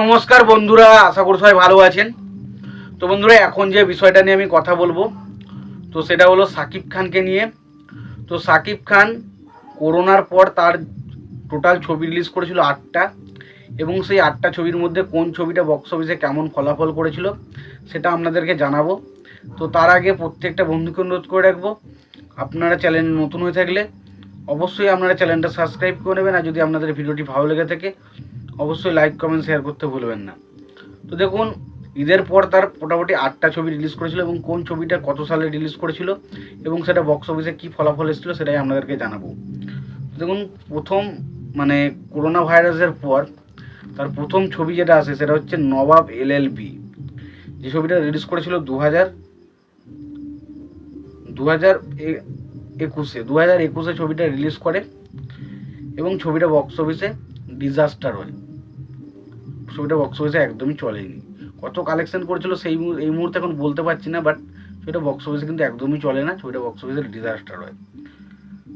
নমস্কার বন্ধুরা, আশা করি সবাই ভালো আছেন। তো বন্ধুরা, এখন যে বিষয়টা নিয়ে আমি কথা বলব, তো সেটা হলো সাকিব খানকে নিয়ে। তো সাকিব খান করোনার পর তার টোটাল ছবি রিলিজ করেছিল আটটা, এবং সেই আটটা ছবির মধ্যে কোন ছবিটা বক্স অফিসে কেমন ফলাফল করেছিল, সেটা আপনাদেরকে জানাব। তো তার আগে প্রত্যেকটা বন্ধুকে অনুরোধ করে রাখব, আপনারা চ্যানেল নতুন হয়ে থাকলে অবশ্যই আপনারা চ্যানেলটা সাবস্ক্রাইব করে নেবেন, আর যদি আপনাদের ভিডিওটি ভালো লেগে থাকে অবশ্যই লাইক কমেন্ট শেয়ার করতে ভুলবেন না। তো দেখুন, ঈদের পর তার মোটামুটি আটটা ছবি রিলিজ করেছিল এবং কোন ছবিটা কত সালে রিলিজ করেছিল এবং সেটা বক্স অফিসে কী ফলাফল এসেছিল সেটাই আপনাদেরকে জানাব। দেখুন, প্রথম মানে করোনা ভাইরাসের পর তার প্রথম ছবি যেটা আসে সেটা হচ্ছে নবাব এল এল বি। যে ছবিটা রিলিজ করেছিল দু হাজার দু হাজার একুশে দু হাজার একুশে ছবিটা রিলিজ করে এবং ছবিটা বক্স অফিসে ডিজাস্টার হয়। ছবিটা বক্স অফিসে একদমই চলেনি। কত কালেকশন করেছিল সেই এই মুহূর্তে এখন বলতে পারছি না বাট ছবিটা বক্স অফিসে কিন্তু একদমই চলে না, ছবিটা বক্স অফিসে ডিজাস্টার হয়।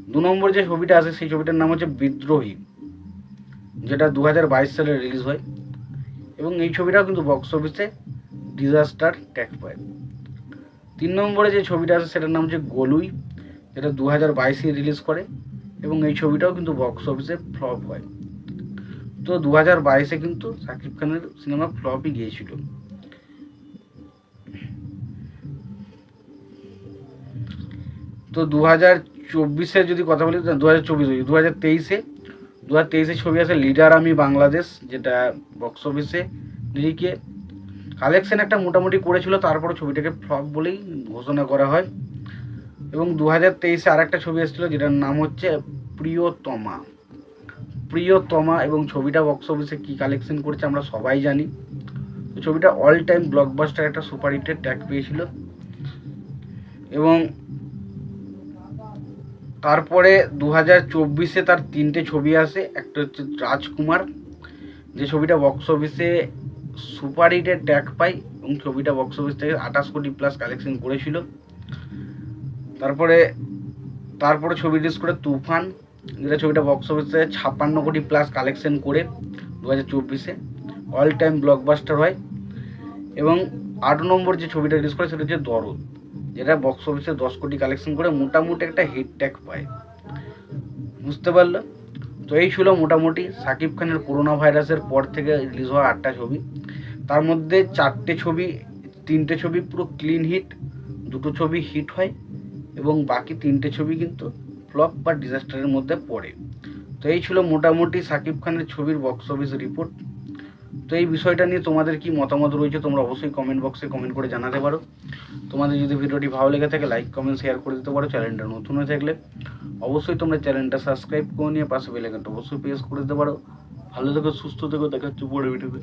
দু নম্বর যে ছবিটা আছে সেই ছবিটার নাম হচ্ছে বিদ্রোহী, যেটা দু হাজার বাইশ সালে রিলিজ হয়। এবং এই ছবিটাও কিন্তু বক্স অফিসে ডিজাস্টার ট্যাগ পায় তিন নম্বরে যে ছবিটা আছে সেটার নাম হচ্ছে গলুই, যেটা দু হাজার বাইশে রিলিজ করে। এবং এই ছবিটাও কিন্তু বক্স অফিসে ফ্লপ হয়। তো দু হাজার বাইশে কিন্তু শাকিব খানের সিনেমা ফ্লপই গিয়েছিল। তো দু হাজার চব্বিশে যদি কথা বলি দু হাজার চব্বিশ দু হাজার তেইশে দু হাজার তেইশে ছবি আছে লিডার আমি বাংলাদেশ, যেটা বক্স অফিসে নিরিখে কালেকশন একটা মোটামুটি করেছিল তারপরে ছবিটাকে ফ্লপ বলেই ঘোষণা করা হয়। এবং দু হাজার তেইশে আরেকটা ছবি এসেছিল, যেটার নাম হচ্ছে প্রিয়তমা। প্রিয়তমা এবং ছবিটা বক্স অফিসে কী কালেকশন করেছে আমরা সবাই জানি। ছবিটা অল টাইম ব্লকবাস্টার একটা সুপার হিটের ট্যাগ পেয়েছিল। এবং তারপরে দু হাজার চব্বিশে তার তিনটে ছবি আসে, একটা হচ্ছে রাজকুমার, যে ছবিটা বক্স অফিসে সুপার হিটের ট্যাগ পায় এবং ছবিটা বক্স অফিস থেকে আঠাশ কোটি প্লাস কালেকশন করেছিল। তারপরে তারপরে ছবি রিলিজ করে তুফান যেটা ছবিটা বক্স অফিসে ছাপ্পান্ন কোটি প্লাস কালেকশন করে দু হাজার চব্বিশে। অল টাইম ব্লকবাস্টার হয়। এবং আট নম্বর যে ছবিটা রিলিজ করে সেটা হচ্ছে দরদ, যেটা বক্স অফিসে দশ কোটি কালেকশন করে মোটামুটি একটা হিট ট্যাগ পায়। বুঝতে পারল? তো এই ছিল মোটামুটি সাকিব খানের করোনা ভাইরাসের পর থেকে রিলিজ হওয়া আটটা ছবি। তার মধ্যে চারটে ছবি, তিনটে ছবি পুরো ক্লিন হিট দুটো ছবি হিট হয় এবং বাকি তিনটে ছবি কিন্তু ফ্লপ বা ডিজাস্টারের মধ্যে পড়ে। তো এই ছিল মোটামুটি সাকিব খানের ছবির বক্স অফিস রিপোর্ট তো এই বিষয়টা নিয়ে তোমাদের কি মতামত রয়েছে, তোমরা অবশ্যই কমেন্ট বক্সে কমেন্ট করে জানাতে পারো। তোমাদের যদি ভিডিওটি ভালো লেগে থাকে লাইক কমেন্ট শেয়ার করে দিতে পারো। চ্যানেলটা নতুন হয়ে থাকলে অবশ্যই তোমরা চ্যানেলটা সাবস্ক্রাইব করে নিয়ে পাশে বেলাইকনটা অবশ্যই প্রেস করে দিতে পারো। ভালো থেকো, সুস্থ থেকো, দেখা হচ্ছে পরে ভিডিওতে